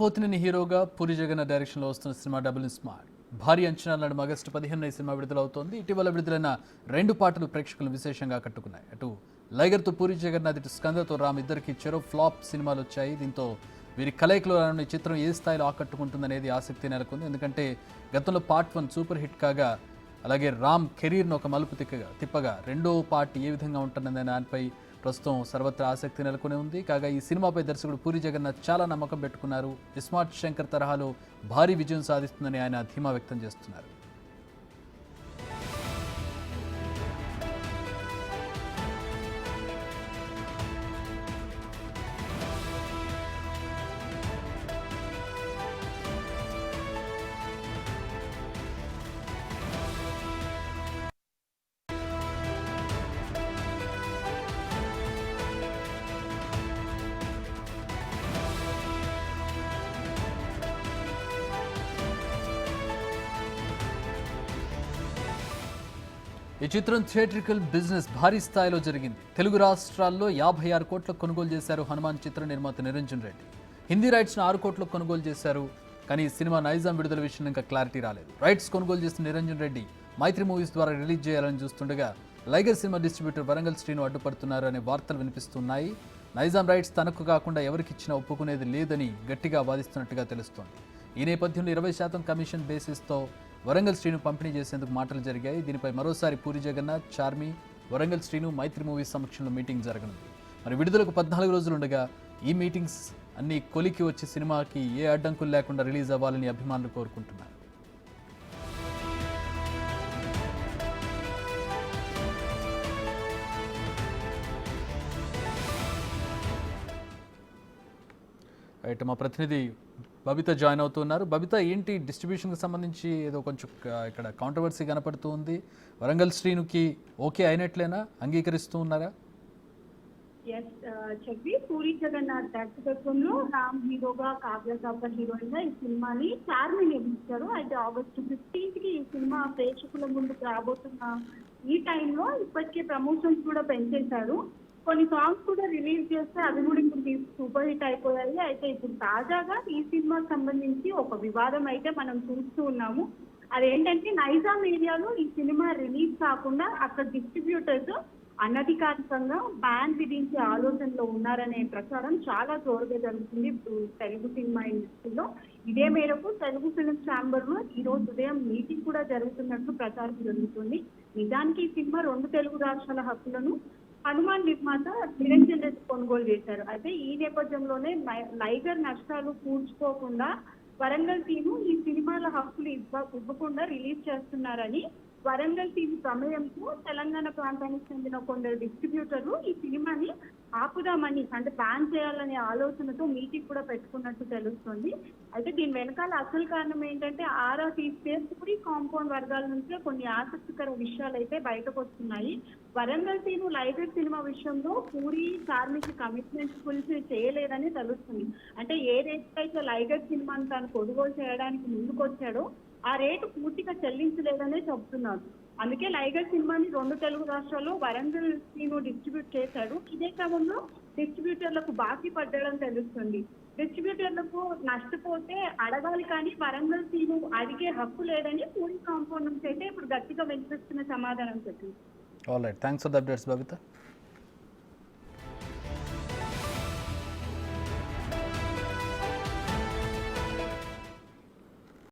పోతినేని హీరోగా పూరి జగన్ డైరెక్షన్లో వస్తున్న సినిమా డబుల్ స్మార్ట్. భారీ అంచనాల నడుమ ఆగస్టు పదిహేను ఈ సినిమా విడుదలవుతోంది. ఇటీవల విడుదలైన రెండు పాటలు ప్రేక్షకులు విశేషంగా ఆకట్టుకున్నాయి. అటు లైగర్తో పూరి జగన్నాథ్ ఇటు స్కందతో రామ్ ఇద్దరికి చెరో ఫ్లాప్ సినిమాలు వచ్చాయి. దీంతో వీరి కలయికలో రానున్న ఈ చిత్రం ఏ స్థాయిలో ఆకట్టుకుంటుందనేది ఆసక్తి నెలకొంది. ఎందుకంటే గతంలో పార్ట్ వన్ సూపర్ హిట్ కాగా అలాగే రామ్ కెరీర్ను ఒక మలుపు తిక్కగా తిప్పగా రెండో పార్ట్ ఏ విధంగా ఉంటుందనే దానిపై ప్రస్తుతం సర్వత్రా ఆసక్తి నెలకొని ఉంది. కాగా ఈ సినిమాపై దర్శకుడు పూరి జగన్నాథ్ చాలా నమ్మకం పెట్టుకున్నారు. ఇస్మార్ట్ శంకర్ తరహాలో భారీ విజయం సాధిస్తుందని ఆయన ధీమా వ్యక్తం చేస్తున్నారు. ఈ చిత్రం థియేట్రికల్ బిజినెస్ భారీ స్థాయిలో జరిగింది. తెలుగు రాష్ట్రాల్లో యాభై ఆరు కోట్ల కొనుగోలు చేశారు హనుమాన్ చిత్ర నిర్మాత నిరంజన్ రెడ్డి. హిందీ రైట్స్ను ఆరు కోట్లకు కొనుగోలు చేశారు కానీ సినిమా నైజాం విడుదల విషయం ఇంకా క్లారిటీ రాలేదు. రైట్స్ కొనుగోలు చేసిన నిరంజన్ రెడ్డి మైత్రి మూవీస్ ద్వారా రిలీజ్ చేయాలని చూస్తుండగా లైగర్ సినిమా డిస్ట్రిబ్యూటర్ వరంగల్ శ్రీను అడ్డుపడుతున్నారు అనే వార్తలు వినిపిస్తున్నాయి. నైజాం రైట్స్ తనకు కాకుండా ఎవరికిచ్చినా ఒప్పుకునేది లేదని గట్టిగా వాదిస్తున్నట్టుగా తెలుస్తోంది. ఈ నేపథ్యంలో ఇరవై శాతం కమిషన్ బేసిస్తో వరంగల్ శ్రీను పంపిణీ చేసేందుకు మాటలు జరిగాయి. దీనిపై మరోసారి పూరి జగన్నాథ్ చార్మి వరంగల్ శ్రీను మైత్రి మూవీస్ సమక్షంలో మీటింగ్ జరగనుంది. మరి విడుదలకు పద్నాలుగు రోజులు ఉండగా ఈ మీటింగ్స్ అన్ని కొలికి వచ్చి సినిమాకి ఏ అడ్డంకులు లేకుండా రిలీజ్ అవ్వాలని అభిమానులు కోరుకుంటున్నారు. రైట్ మా ప్రతినిధి బబిత జాయిన్ అవుతున్నారు బబిత ఏంటి డిస్ట్రిబ్యూషన్కి సంబంధించి ఏదో కొంచెం ఇక్కడ కాంట్రవర్సీ కనపడుతూ ఉంది. వరంగల్ శ్రీనుకి ఓకే అయినట్లేనా? అంగీకరిస్తూ ఉన్నారా? ఎస్ చెప్పి పూరి జగన్నాథ్ దర్శకత్వంలో రామ్ హీరోగా కావ్య కాపర్ హీరోయిన్గా ఈ సినిమాని చార్మి నిర్మించారు. అయితే ఆగస్టు ఫిఫ్టీన్త్కి ఈ సినిమా ప్రేక్షకుల ముందుకు రాబోతున్న ఈ టైంలో ఇప్పటికే ప్రమోషన్స్ కూడా పెంచేశారు. కొన్ని సాంగ్స్ కూడా రిలీజ్ చేస్తే అది కూడా ఇప్పుడు సూపర్ హిట్ అయిపోయాయి. అయితే ఇప్పుడు తాజాగా ఈ సినిమాకి సంబంధించి ఒక వివాదం అయితే మనం చూస్తూ ఉన్నాము. అదేంటంటే నైజాం ఏరియాలో ఈ సినిమా రిలీజ్ కాకుండా అక్కడ డిస్ట్రిబ్యూటర్స్ అనధికారికంగా బ్యాన్ విధించే ఆలోచనలో ఉన్నారనే ప్రచారం చాలా జోరుగా జరుగుతుంది. ఇప్పుడు తెలుగు సినిమా ఇండస్ట్రీలో ఇదే మేరకు తెలుగు ఫిలిం ఛాంబర్లో ఈ రోజు ఉదయం మీటింగ్ కూడా జరుగుతున్నట్లు ప్రచారం జరుగుతుంది. నిజానికి ఈ సినిమా రెండు తెలుగు రాష్ట్రాల హక్కులను హనుమాన్ నిర్మాత నిరంజన్ రెడ్డి కొనుగోలు చేశారు. అయితే ఈ నేపథ్యంలోనే నైగర్ లైగర్ నష్టాలు పూడ్చుకోకుండా వరంగల్ టీము ఈ సినిమాల హక్కులు ఇవ్వ ఇవ్వకుండా రిలీజ్ చేస్తున్నారని వరంగల్ టీం ప్రమేయంతో తెలంగాణ ప్రాంతానికి చెందిన కొందరు డిస్ట్రిబ్యూటర్లు ఈ ఆపుదామని అంటే బ్యాన్ చేయాలనే ఆలోచనతో మీటింగ్ కూడా పెట్టుకున్నట్టు తెలుస్తుంది. అయితే దీని వెనకాల అసలు కారణం ఏంటంటే ఆరా తీస్తే పూరి కాంపౌండ్ వర్గాల నుంచే కొన్ని ఆసక్తికర విషయాలు అయితే బయటకు వస్తున్నాయి వరంగల్ సీను లైబ్రరీ సినిమా విషయంలో పూరి కార్మిక కమిట్మెంట్ ఫుల్ఫిల్ చేయలేదని తెలుస్తుంది. అంటే ఏ అయితే లైగర్ సినిమాను తాను కొనుగోలు చేయడానికి ముందుకొచ్చాడో ఆ రేటు పూర్తిగా చెల్లించలేదనే చెబుతున్నారు. అందుకే లైగర్ సినిమాని రెండు తెలుగు రాష్ట్రాల్లో వరంగల్ సీను డిస్ట్రిబ్యూట్ చేశాడు. ఇదే క్రమంలో డిస్ట్రిబ్యూటర్లకు బాకీ పడ్డడం తెలుస్తుంది. డిస్ట్రిబ్యూటర్లకు నష్టపోతే అడగాలి కానీ వరంగల్ సీను అడిగే హక్కు లేదని పూరి కాంపౌండ్ నుంచి అయితే ఇప్పుడు గట్టిగా వినిపిస్తున్న సమాధానం చెప్పింది all right thanks for the updates Babitha